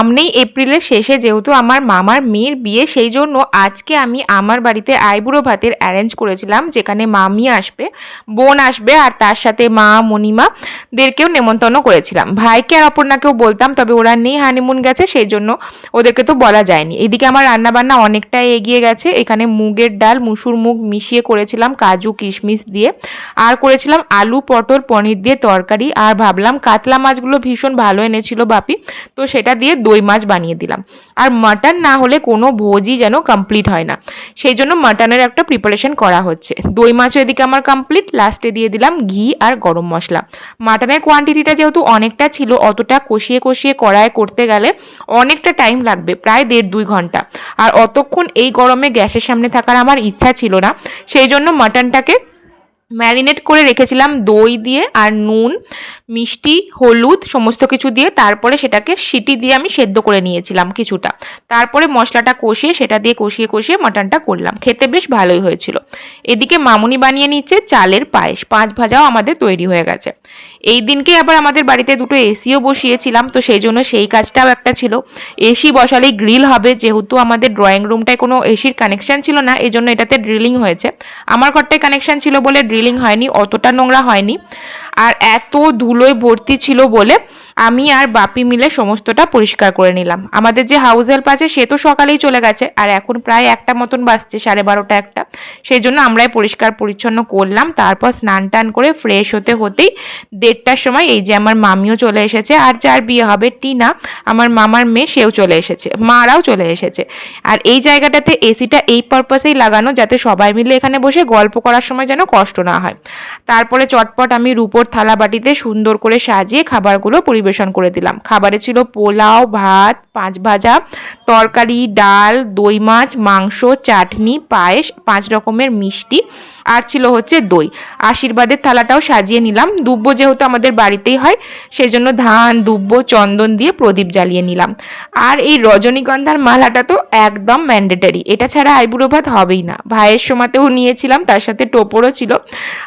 সামনেই এপ্রিলের শেষে যেহেতু আমার মামার মেয়ের বিয়ে, সেই জন্য আজকে আমি আমার বাড়িতে আইবুড়ো ভাতের অ্যারেঞ্জ করেছিলাম, যেখানে মামি আসবে, বোন আসবে, আর তার সাথে মা মণিমাদেরকেও নেমন্তন্ন করেছিলাম। ভাইকে আর অপর্ণাকেও বলতাম, তবে ওরা নেই হানিমুন গেছে, সেই জন্য ওদেরকে তো বলা যায়নি। এদিকে আমার রান্নাবান্না অনেকটাই এগিয়ে গেছে। এখানে মুগের ডাল, মুসুর মুগ মিশিয়ে করেছিলাম, কাজু, কিশমিশ দিয়ে, আর করেছিলাম আলু, পটল, পনির দিয়ে তরকারি, আর ভাবলাম কাতলা মাছগুলো ভীষণ ভালো এনেছিল বাপি, তো সেটা দিয়ে দই মাছ বানিয়ে দিলাম। আর মাটন না হলে কোনো ভোজই যেন কমপ্লিট হয় না। সেই জন্য মাটনের একটা প্রিপারেশন করা হচ্ছে। দই মাছও এদিকে আমার কমপ্লিট লাস্টে দিয়ে দিলাম ঘি আর গরম মশলা। মাটনের কোয়ান্টিটিটা যেহেতু অনেকটা ছিল, অতটা কষিয়ে কষিয়ে কড়ায় করতে গেলে অনেকটা টাইম লাগবে, প্রায় দেড় দুই ঘণ্টা। আর অতক্ষণ এই গরমে গ্যাসের সামনে থাকার আমার ইচ্ছা ছিল না। সেই জন্য মাটনটাকে ম্যারিনেট করে রেখেছিলাম দই দিয়ে আর নুন, মিষ্টি, হলুদ সমস্ত কিছু দিয়ে তারপরে সেটাকে সিটি দিয়ে আমি সেদ্ধ করে নিয়েছিলাম কিছুটা। তারপরে মশলাটা কষিয়ে সেটা দিয়ে কষিয়ে কষিয়ে মাটনটা করলাম। খেতে বেশ ভালোই হয়েছিল। এদিকে মামুনি বানিয়ে নিচ্ছে চালের পায়েস। পাঁচ ভাজাও আমাদের তৈরি হয়ে গেছে। এই দিনকে আবার আমাদের বাড়িতে দুটো এসিও বসিয়েছিলাম, তো সেই জন্য সেই কাজটাও একটা ছিল। এসি বসালেই গ্রিল হবে, যেহেতু আমাদের ড্রয়িং রুমটায় কোনো এসির কানেকশান ছিল না, এই জন্য এটাতে ড্রিলিং হয়েছে। আমার ঘরটায় কানেকশান ছিল বলে ড্রিলিং হয়নি, অতটা নোংরা হয়নি। আর এত ধুলোয় ভর্তি ছিল বলে আমি আর বাপি মিলে সমস্তটা পরিষ্কার করে নিলাম। আমাদের যে হাউস হেল্প আছে, সে তো সকালেই চলে গেছে। আর এখন প্রায় একটা মতন বাজছে, সাড়ে বারোটা একটা। সেই জন্য আমরাই পরিষ্কার পরিচ্ছন্ন করলাম। তারপর স্নান টান করে ফ্রেশ হতে হতেই দেড়টার সময় এই যে আমার মামিও চলে এসেছে আর যার বিয়ে হবে টিনা, আমার মামার মেয়ে, সেও চলে এসেছে। মারাও চলে এসেছে। আর এই জায়গাটাতে এসিটা এই পারপাসেই লাগানো যাতে সবাই মিলে এখানে বসে গল্প করার সময় যেন কষ্ট না হয়। তারপরে চটপট আমি রুপোর থালা বাটিতে সুন্দর করে সাজিয়ে খাবারগুলো পরিবেশন করে দিলাম। খাবারে ছিল পোলাও, ভাত, পাঁচ ভাজা, তরকারি, ডাল, দই মাছ, মাংস, চাটনি, পায়েস, পাঁচ রকমের মিষ্টি। আর ছিল হচ্ছে দই। আশীর্বাদের থালাটাও সাজিয়ে নিলাম। দুব্ব যেহেতু আমাদের বাড়িতেই হয় সেই জন্য ধান, দুব্ব, চন্দন দিয়ে প্রদীপ জ্বালিয়ে নিলাম। আর এই রজনীগন্ধার মালাটা তো একদম ম্যান্ডেটারি এটা ছাড়া আইবুড়ো ভাত হবেই না। ভাইয়ের সময়তেও নিয়েছিলাম, তার সাথে টোপরও ছিল।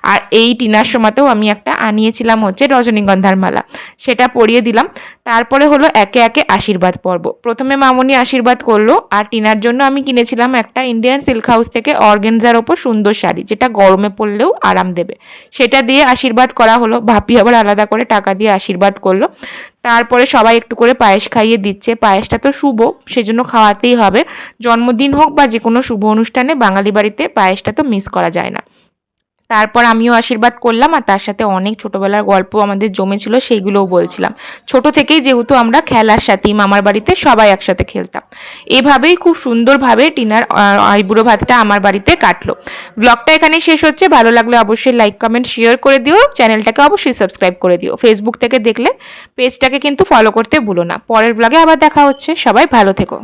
আর এই টিনার সময়তেও আমি একটা আনিয়েছিলাম হচ্ছে রজনীগন্ধার মালা। সেটা পরিয়ে দিলাম। তারপরে হলো একে একে আশীর্বাদ পর্ব। প্রথমে মামনি আশীর্বাদ করল, আর টিনার জন্য আমি কিনেছিলাম একটা ইন্ডিয়ান সিল্ক হাউস থেকে অর্গেনজার ওপর সুন্দর শাড়ি, যেটা গরমে পড়লেও আরাম দেবে। সেটা দিয়ে আশীর্বাদ করা হলো। ভাপি আবার আলাদা করে টাকা দিয়ে আশীর্বাদ করল। তারপরে সবাই একটু করে পায়েস খাইয়ে দিচ্ছে। পায়েসটা তো শুভ, সেজন্য খাওয়াতেই হবে। জন্মদিন হোক বা যে কোনো শুভ অনুষ্ঠানে বাঙালি বাড়িতে পায়েসটা তো মিস করা যায় না। তারপর আমিও আশীর্বাদ করলাম আর তার সাথে অনেক ছোটবেলার গল্প আমাদের জমেছিল, সেইগুলোও বলছিলাম। ছোট থেকেই যেহেতু আমরা খেলার সাথে, মামার বাড়িতে সবাই একসাথে খেলতাম। এভাবেই খুব সুন্দরভাবে টিনার আইবুড়ো ভাতটা আমার বাড়িতে কাটলো। ব্লগটা এখানেই শেষ হচ্ছে। ভালো লাগলে অবশ্যই লাইক কমেন্ট শেয়ার করে দিও। চ্যানেলটাকে অবশ্যই সাবস্ক্রাইব করে দিও। ফেসবুক থেকে দেখলে পেজটাকে কিন্তু ফলো করতে ভুলো না। পরের ব্লগে আবার দেখা হচ্ছে। সবাই ভালো থেকো।